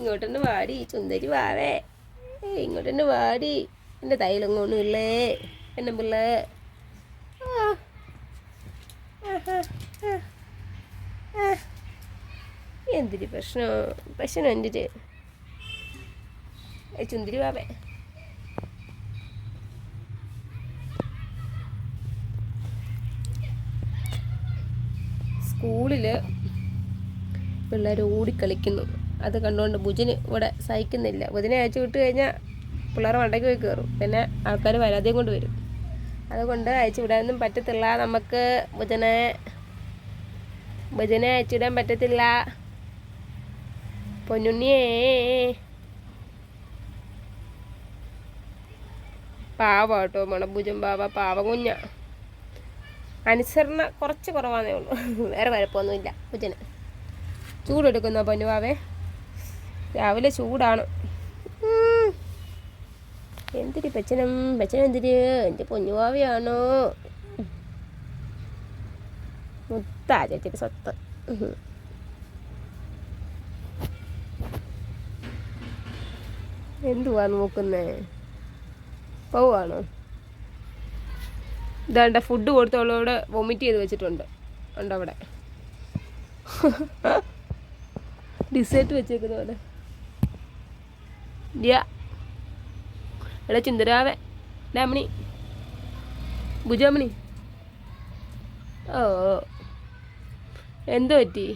ഇങ്ങോട്ടൊന്ന് വാടി സുന്ദരി വാവേ. ഇങ്ങോട്ടൊന്ന് വാടി. എന്റെ തൈലൊങ്ങൊന്നും ഇല്ലേ എന്നെ പിള്ളേ. എന്തിരി പ്രശ്നം? പ്രശ്നം എന്റെ ചുന്തിരി വാവേ. സ്കൂളിൽ പിള്ളേർ ഓടിക്കളിക്കുന്നു. അത് കണ്ടുകൊണ്ട് ബുജന് ഇവിടെ സഹിക്കുന്നില്ല. ബുധനെ അയച്ചു വിട്ട് കഴിഞ്ഞാൽ പിള്ളേർ വണ്ടയ്ക്ക് പോയി കയറും പിന്നെ ആൾക്കാർ വരാതെയും കൊണ്ട് വരും. അതുകൊണ്ട് അയച്ചു വിടാനൊന്നും പറ്റത്തില്ല. നമുക്ക് ബുജനെ ബുജനെ അയച്ചു വിടാൻ പറ്റത്തില്ല. പൊന്നുണ്ണിയേ. പാവ കേട്ടോ മണഭുജം പാവ പാവ കുഞ്ഞ. അനുസരണ കുറച്ച് കുറവാന്നേ ഉള്ളൂ. വേറെ കുഴപ്പമൊന്നുമില്ല. ബുജന് ചൂടെടുക്കുന്ന പൊന്നുവാവേ രാവിലെ ചൂടാണ്. എന്തിരി പച്ചനം പച്ചനം എന്തിരി? എന്റെ പൊന്നുവാവയാണോ മുത്താ ചേച്ചിക്ക് സ്വത്ത്. എന്തുവാ നോക്കുന്നേ? പോവാണോ? ഇതാണ്ട ഫുഡ് കൊടുത്തവളോട് വൊമിറ്റ് ചെയ്ത് വെച്ചിട്ടുണ്ട്. ഉണ്ടവിടെ. ഡിസേർട്ട് വെച്ചേക്കുന്ന പോലെ ഡിയാ. എടാ ചിന്തരാവേ. ഡാമണി ഭുജാമണി ഓ. എന്ത് പറ്റി?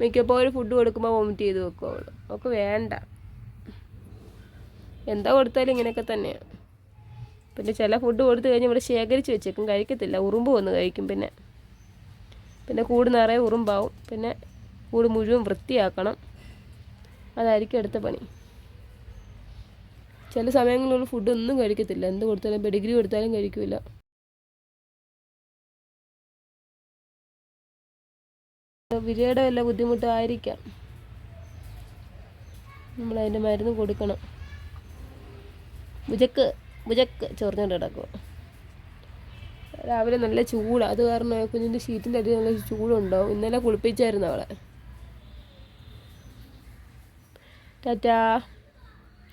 മിക്കപ്പോഴും ഫുഡ് കൊടുക്കുമ്പോൾ വോമിറ്റ് ചെയ്ത് വെക്കും അവൾ. അവൾക്ക് വേണ്ട. എന്താ കൊടുത്താലും ഇങ്ങനെയൊക്കെ തന്നെയാണ് പിന്നെ ചില ഫുഡ് കൊടുത്തു കഴിഞ്ഞാൽ ഇവിടെ ശേഖരിച്ച് വെച്ചേക്കും. കഴിക്കത്തില്ല. ഉറുമ്പ് വന്ന് കഴിക്കും പിന്നെ. പിന്നെ കൂട് നിറയെ ഉറുമ്പാവും. പിന്നെ കൂട് മുഴുവൻ വൃത്തിയാക്കണം. അതായിരിക്കും അടുത്ത പണി. ചില സമയങ്ങളിലുള്ള ഫുഡ് ഒന്നും കഴിക്കത്തില്ല. എന്ത് കൊടുത്താലും പെഡിഗ്രി കൊടുത്താലും കഴിക്കില്ല വിരയുടെ വല്ല ബുദ്ധിമുട്ടായിരിക്കാം. നമ്മൾ അതിന്റെ മരുന്ന് കൊടുക്കണം. ഭുജക്ക് ഭുജക്ക് ചൊറിഞ്ഞോണ്ട് കിടക്കുക രാവിലെ നല്ല ചൂടാണ് അത് കാരണം കുഞ്ഞിന്റെ ഷീറ്റിന്റെ അടി നല്ല ചൂടുണ്ടാവും. ഇന്നലെ കുളിപ്പിച്ചായിരുന്നു അവളെ. ടാറ്റാ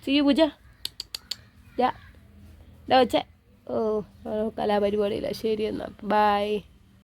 സി ഭുജ ഡാ ഡാ വച്ചേ ഓ കലാപരിപാടിയില്ല ശരി എന്നാൽ ബായ്